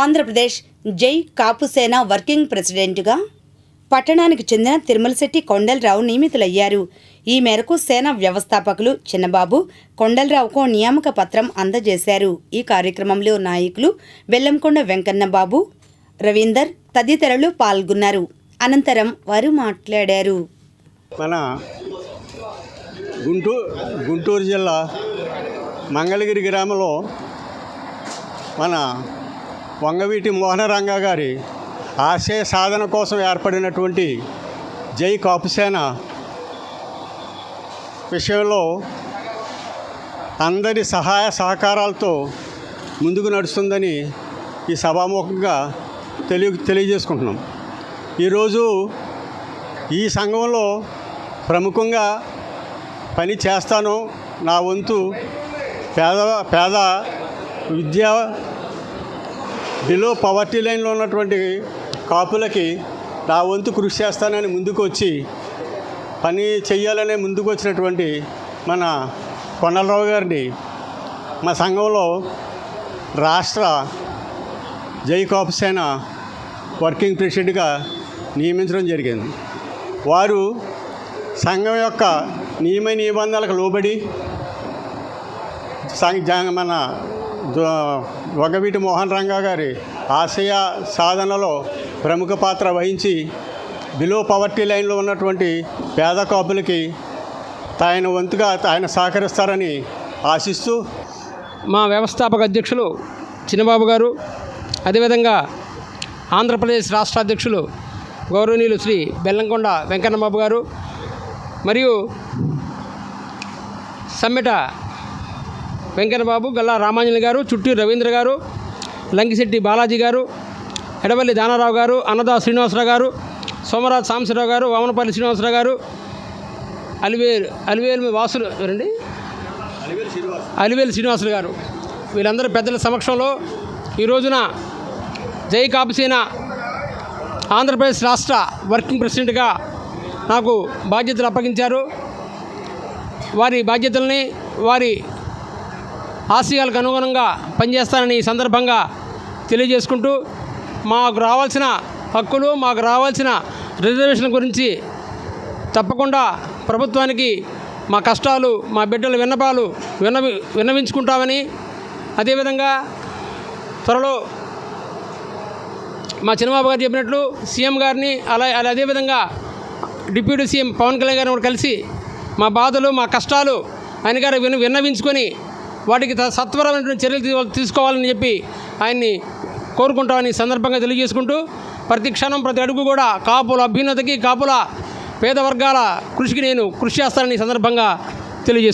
ఆంధ్రప్రదేశ్ జై కాపుసేన వర్కింగ్ ప్రెసిడెంట్గా పట్టణానికి చెందిన తిరుమలశెట్టి కొండలరావు నియమితులయ్యారు. ఈ మేరకు సేన వ్యవస్థాపకులు చిన్నబాబు కొండలరావుకు నియామక పత్రం అందజేశారు. ఈ కార్యక్రమంలో నాయకులు వెల్లంకొండ వెంకన్నబాబు రవీందర్ తదితరులు పాల్గొన్నారు. అనంతరం వారు మాట్లాడారు. మన గుంటూరు గుంటూరు జిల్లా మంగళగిరి గ్రామంలో మన వంగవీటి మోహనరంగ గారి ఆశయ సాధన కోసం ఏర్పడినటువంటి జై కాపుసేన విషయంలో అందరి సహాయ సహకారాలతో ముందుకు నడుస్తుందని ఈ సభాముఖంగా తెలియ తెలియజేసుకుంటున్నాం. ఈరోజు ఈ సంఘంలో ప్రముఖంగా పని చేస్తాను. నా వంతు పేద పేద విద్యా బిలో పవర్టీ లైన్లో ఉన్నటువంటి కాపులకి నా వంతు కృషి చేస్తానని ముందుకు వచ్చి పని చెయ్యాలనే ముందుకు వచ్చినటువంటి మన కొండలరావు గారిని మా సంఘంలో రాష్ట్ర జై కాపుసేన వర్కింగ్ ప్రెసిడెంట్గా నియమించడం జరిగింది. వారు సంఘం యొక్క నియమ నిబంధనలకు లోబడి సం- మన వగవీటి మోహన్ రంగా గారి ఆశయ సాధనలో ప్రముఖ పాత్ర వహించి బిలో పవర్టీ లైన్లో ఉన్నటువంటి పేద కాపులకి తాయన వంతుగా ఆయన సహకరిస్తారని ఆశిస్తూ మా వ్యవస్థాపక అధ్యక్షులు చిన్నబాబు గారు అదేవిధంగా ఆంధ్రప్రదేశ్ రాష్ట్ర అధ్యక్షులు గౌరవనీయులు శ్రీ బెల్లంకొండ వెంకన్నబాబు గారు మరియు సమ్మెట వెంకటబాబు గల్లా రామాంజలి గారు చుట్టూ రవీంద్ర గారు లంకిశెట్టి బాలాజీ గారు ఎడవల్లి దానారావు గారు అన్నదా శ్రీనివాసరావు గారు సోమరాజ్ సాంబశివరావు గారు వామనపల్లి శ్రీనివాసరావు గారు అలివేలు అలివేలు వాసులు రండి అలివేలు శ్రీనివాసులు గారు. వీళ్ళందరూ పెద్దల సమక్షంలో ఈ రోజున జై కాపుసేన ఆంధ్రప్రదేశ్ రాష్ట్ర వర్కింగ్ ప్రెసిడెంట్గా నాకు బాధ్యతలు అప్పగించారు. వారి బాధ్యతల్ని వారి ఆశయాలకు అనుగుణంగా పనిచేస్తానని ఈ సందర్భంగా తెలియజేసుకుంటూ మాకు రావాల్సిన హక్కులు మాకు రావాల్సిన రిజర్వేషన్ గురించి తప్పకుండా ప్రభుత్వానికి మా కష్టాలు మా బిడ్డల విన్నపాలు విన్నవి విన్నవించుకుంటామని అదేవిధంగా త్వరలో మా చిన్నబాబు గారు చెప్పినట్లు సీఎం గారిని అలా అలా అదేవిధంగా డిప్యూటీ సీఎం పవన్ కళ్యాణ్ గారిని కూడా కలిసి మా బాధలు మా కష్టాలు ఆయన గారు విన్న విన్నవించుకొని వాటికి సత్వరమైనటువంటి చర్యలు తీసుకోవాలని చెప్పి ఆయన్ని కోరుకుంటామని సందర్భంగా తెలియజేసుకుంటూ ప్రతి క్షణం ప్రతి అడుగు కూడా కాపుల అభ్యున్నతకి కాపుల పేద వర్గాల కృషికి నేను కృషి చేస్తానని సందర్భంగా తెలియజేసుకుంటాను